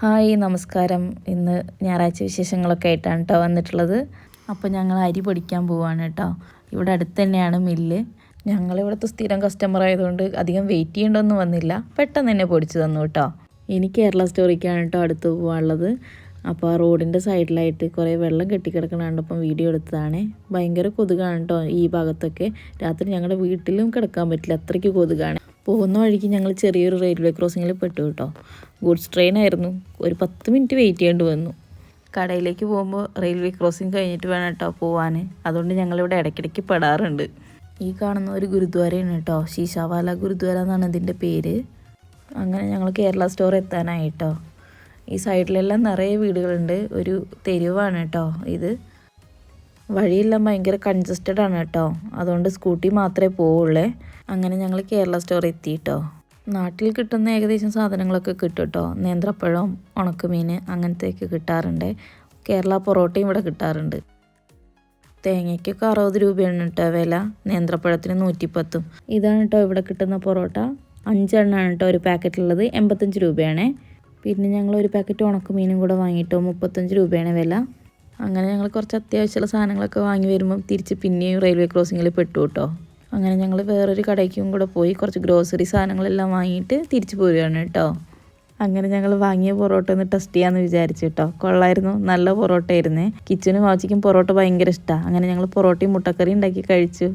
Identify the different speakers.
Speaker 1: Hi നമസ്കാരം. ഇന്ന് ഞായറാഴ്ച വിശേഷങ്ങളൊക്കെ ആയിട്ടാണ് കേട്ടോ വന്നിട്ടുള്ളത്. അപ്പോൾ ഞങ്ങൾ അരി പൊടിക്കാൻ പോവാണ് കേട്ടോ ഇവിടെ അടുത്ത് തന്നെയാണ് മില്ല്. ഞങ്ങളിവിടുത്തെ സ്ഥിരം കസ്റ്റമർ ആയതുകൊണ്ട് അധികം വെയിറ്റ് ചെയ്യേണ്ടൊന്നും വന്നില്ല. പെട്ടെന്ന് തന്നെ പൊടിച്ചു തന്നു കേട്ടോ ഇനി കേരള സ്റ്റോറിക്കാണ് കേട്ടോ അടുത്ത് പോകാനുള്ളത് അപ്പോൾ ആ റോഡിന്റെ സൈഡിലായിട്ട് കുറേ വെള്ളം കെട്ടിക്കിടക്കണാണ്ട് അപ്പം വീഡിയോ എടുത്തതാണ്. ഭയങ്കര കൊതുകാണ് കേട്ടോ ഈ ഭാഗത്തൊക്കെ. രാത്രി ഞങ്ങളുടെ വീട്ടിലും കിടക്കാൻ പറ്റില്ല. അത്രയ്ക്ക് കൊതുകാണ്. പോകുന്ന വഴിക്ക് ഞങ്ങൾ ചെറിയൊരു റെയിൽവേ ക്രോസിങ്ങിൽ പെട്ടു കേട്ടോ. ഗുഡ്സ് ട്രെയിൻ ആയിരുന്നു. ഒരു പത്ത് മിനിറ്റ് വെയിറ്റ് ചെയ്യേണ്ടി വന്നു. കടയിലേക്ക് പോകുമ്പോൾ റെയിൽവേ ക്രോസിങ് കഴിഞ്ഞിട്ട് വേണം കേട്ടോ പോവാൻ അതുകൊണ്ട് ഞങ്ങളിവിടെ ഇടയ്ക്കിടയ്ക്ക് പെടാറുണ്ട്. ഈ കാണുന്ന ഒരു ഗുരുദ്വാരയാണ് കേട്ടോ. ശീശാവാല ഗുരുദ്വാര എന്നാണ് ഇതിന്റെ പേര്. അങ്ങനെ ഞങ്ങൾ കേരള സ്റ്റോർ എത്താനായിട്ടോ ഈ സൈഡിലെല്ലാം നിറയെ വീടുകളുണ്ട്. ഒരു തെരുവാണ് കേട്ടോ ഇത്. വഴിയെല്ലാം ഭയങ്കര കൺജസ്റ്റഡ് ആണ് കേട്ടോ. അതുകൊണ്ട് സ്കൂട്ടി മാത്രമേ പോവുള്ളേ. അങ്ങനെ ഞങ്ങൾ കേരള സ്റ്റോർ എത്തി കേട്ടോ നാട്ടിൽ കിട്ടുന്ന ഏകദേശം സാധനങ്ങളൊക്കെ കിട്ടും കേട്ടോ. നേന്ത്രപ്പഴം ഉണക്കമീൻ അങ്ങനത്തെയൊക്കെ കിട്ടാറുണ്ട്. കേരള പൊറോട്ടയും ഇവിടെ കിട്ടാറുണ്ട്. തേങ്ങയ്ക്കൊക്കെ അറുപത് രൂപയാണ് കേട്ടോ വില. നേന്ത്രപ്പഴത്തിന് നൂറ്റിപ്പത്തും. ഇതാണ് കേട്ടോ ഇവിടെ കിട്ടുന്ന പൊറോട്ട. അഞ്ചെണ്ണമാണ് കേട്ടോ ഒരു പാക്കറ്റിലുള്ളത് എൺപത്തഞ്ച് രൂപയാണ്. പിന്നെ ഞങ്ങൾ ഒരു പാക്കറ്റ് ഉണക്കമീനും കൂടെ വാങ്ങിയിട്ടോ. മുപ്പത്തഞ്ച് രൂപയാണ് വില. അങ്ങനെ ഞങ്ങൾ കുറച്ച് അത്യാവശ്യമുള്ള സാധനങ്ങളൊക്കെ വാങ്ങി വരുമ്പം തിരിച്ച് പിന്നെയും റെയിൽവേ ക്രോസിങ്ങിൽ പെട്ടു കേട്ടോ അങ്ങനെ ഞങ്ങൾ വേറൊരു കടയ്ക്കും കൂടെ പോയി കുറച്ച് ഗ്രോസറി സാധനങ്ങളെല്ലാം വാങ്ങിയിട്ട് തിരിച്ചു പോവുകയാണ് കേട്ടോ അങ്ങനെ ഞങ്ങൾ വാങ്ങിയ പൊറോട്ട ഒന്ന് ടെസ്റ്റ് ചെയ്യാമെന്ന് വിചാരിച്ചു കേട്ടോ കൊള്ളായിരുന്നു നല്ല പൊറോട്ട ആയിരുന്നേ കിച്ചനും വാച്ചിക്കും പൊറോട്ട ഭയങ്കര ഇഷ്ടമാണ് അങ്ങനെ ഞങ്ങൾ പൊറോട്ടയും മുട്ടക്കറിയും ഉണ്ടാക്കി കഴിച്ചു.